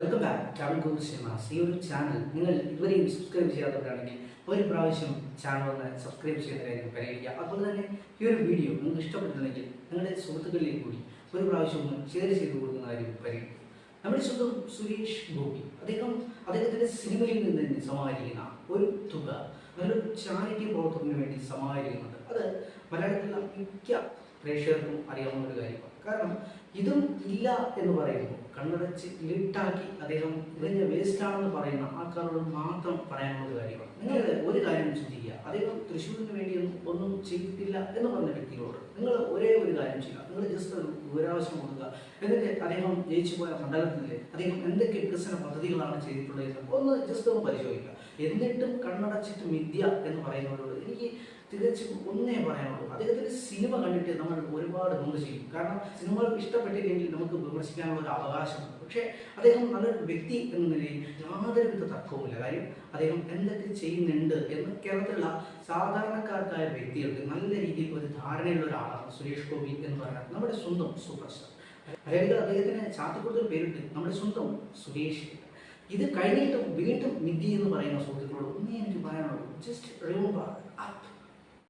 Welcome back travel Google cinemas ഈ ഒരു channel നിങ്ങൾ ഇതുവരെയും സബ്സ്ക്രൈബ് ചെയ്യാത്തവരാണെങ്കിൽ ഒരു പ്രാവശ്യം ചാനൽ ഒന്ന് സബ്സ്ക്രൈബ് ചെയ്യുന്ന കാര്യം പരിഗണിക്കുക. അതുപോലെ തന്നെ ഈ ഒരു വീഡിയോ നിങ്ങൾക്ക് ഇഷ്ടപ്പെട്ടിട്ടുണ്ടെങ്കിൽ നിങ്ങളുടെ സുഹൃത്തുക്കളിലേക്ക് കൂടി ഒരു പ്രാവശ്യം ഒന്ന് ഷെയർ ചെയ്ത് കൊടുക്കുന്ന കാര്യം പരിഗണിക്കുക. നമ്മുടെ സ്വന്തം സുരേഷ് ഗോപി. അദ്ദേഹം അദ്ദേഹത്തിന്റെ സിനിമയിൽ നിന്ന് തന്നെ സമാഹരിക്കുന്ന ഒരു തുക നല്ലൊരു ചാരിറ്റി പ്രവർത്തനത്തിന് വേണ്ടി സമാഹരിക്കുന്നുണ്ട്. അത് മലയാളത്തിലുള്ള മിക്ക പ്രേക്ഷകർക്കും അറിയാവുന്ന ഒരു കാര്യമാണ്. കാരണം ഇതും ഇല്ല എന്ന് പറയുമ്പോൾ കണ്ണടച്ച് ലിട്ടാക്കി അദ്ദേഹം ഇതിന്റെ വേസ്റ്റ് ആണെന്ന് പറയുന്ന ആൾക്കാരോട് മാത്രം പറയാനുള്ള കാര്യമാണ്. നിങ്ങൾ ഒരു കാര്യം ചിന്തിക്കുക. അദ്ദേഹം തൃശ്ശൂരിന് വേണ്ടി ഒന്നും ചെയ്തിട്ടില്ല എന്ന് പറഞ്ഞ വ്യക്തികളോട് നിങ്ങൾ ഒരേ ഒരു കാര്യം ചെയ്യുക. നിങ്ങൾ ജസ്റ്റ് ഒരു വിവരാവശ്യം കൊടുക്കുക. എന്നിട്ട് അദ്ദേഹം ജയിച്ചു പോയ മണ്ഡലത്തിൽ അദ്ദേഹം എന്തൊക്കെ വികസന പദ്ധതികളാണ് ചെയ്തിട്ടുള്ളത് ഒന്ന് ജസ്റ്റ് ഒന്ന് പരിശോധിക്കുക. എന്നിട്ടും കണ്ണടച്ചിട്ട് മിഥ്യ എന്ന് പറയുന്നവരോട് എനിക്ക് തികച്ചും ഒന്നേ പറയാനുള്ളൂ. അദ്ദേഹത്തിന്റെ സിനിമ കണ്ടിട്ട് നമ്മൾ ഒരുപാട് നൂറ് ചെയ്യും. കാരണം സിനിമകൾ ഇഷ്ടപ്പെട്ടില്ലെങ്കിൽ നമുക്ക് വിമർശിക്കാനുള്ള ഒരു അവകാശമുണ്ട്. പക്ഷേ അദ്ദേഹം നല്ലൊരു വ്യക്തി എന്ന നിലയിൽ യാതൊരുവിധ തർക്കവുമില്ല. കാര്യം അദ്ദേഹം എന്തൊക്കെ ചെയ്യുന്നുണ്ട് എന്ന് കേരളത്തിലുള്ള സാധാരണക്കാർക്കായ വ്യക്തികൾക്ക് നല്ല രീതിയിൽ ഒരു ധാരണയുള്ള ഒരാളാണ് സുരേഷ് ഗോപി എന്ന് പറയുന്നത് നമ്മുടെ സ്വന്തം സൂപ്പർ സ്റ്റാർ. അതായത് അദ്ദേഹത്തിന് ചാത്തിക്കൊടുത്തൊരു പേരിട്ട് നമ്മുടെ സ്വന്തം സുരേഷ്. ഇത് കഴിഞ്ഞിട്ടും വീണ്ടും നിധി എന്ന് പറയുന്ന സുഹൃത്തുക്കളോട് ഒന്നേ എനിക്ക് പറയാനുള്ളൂ. Just remove up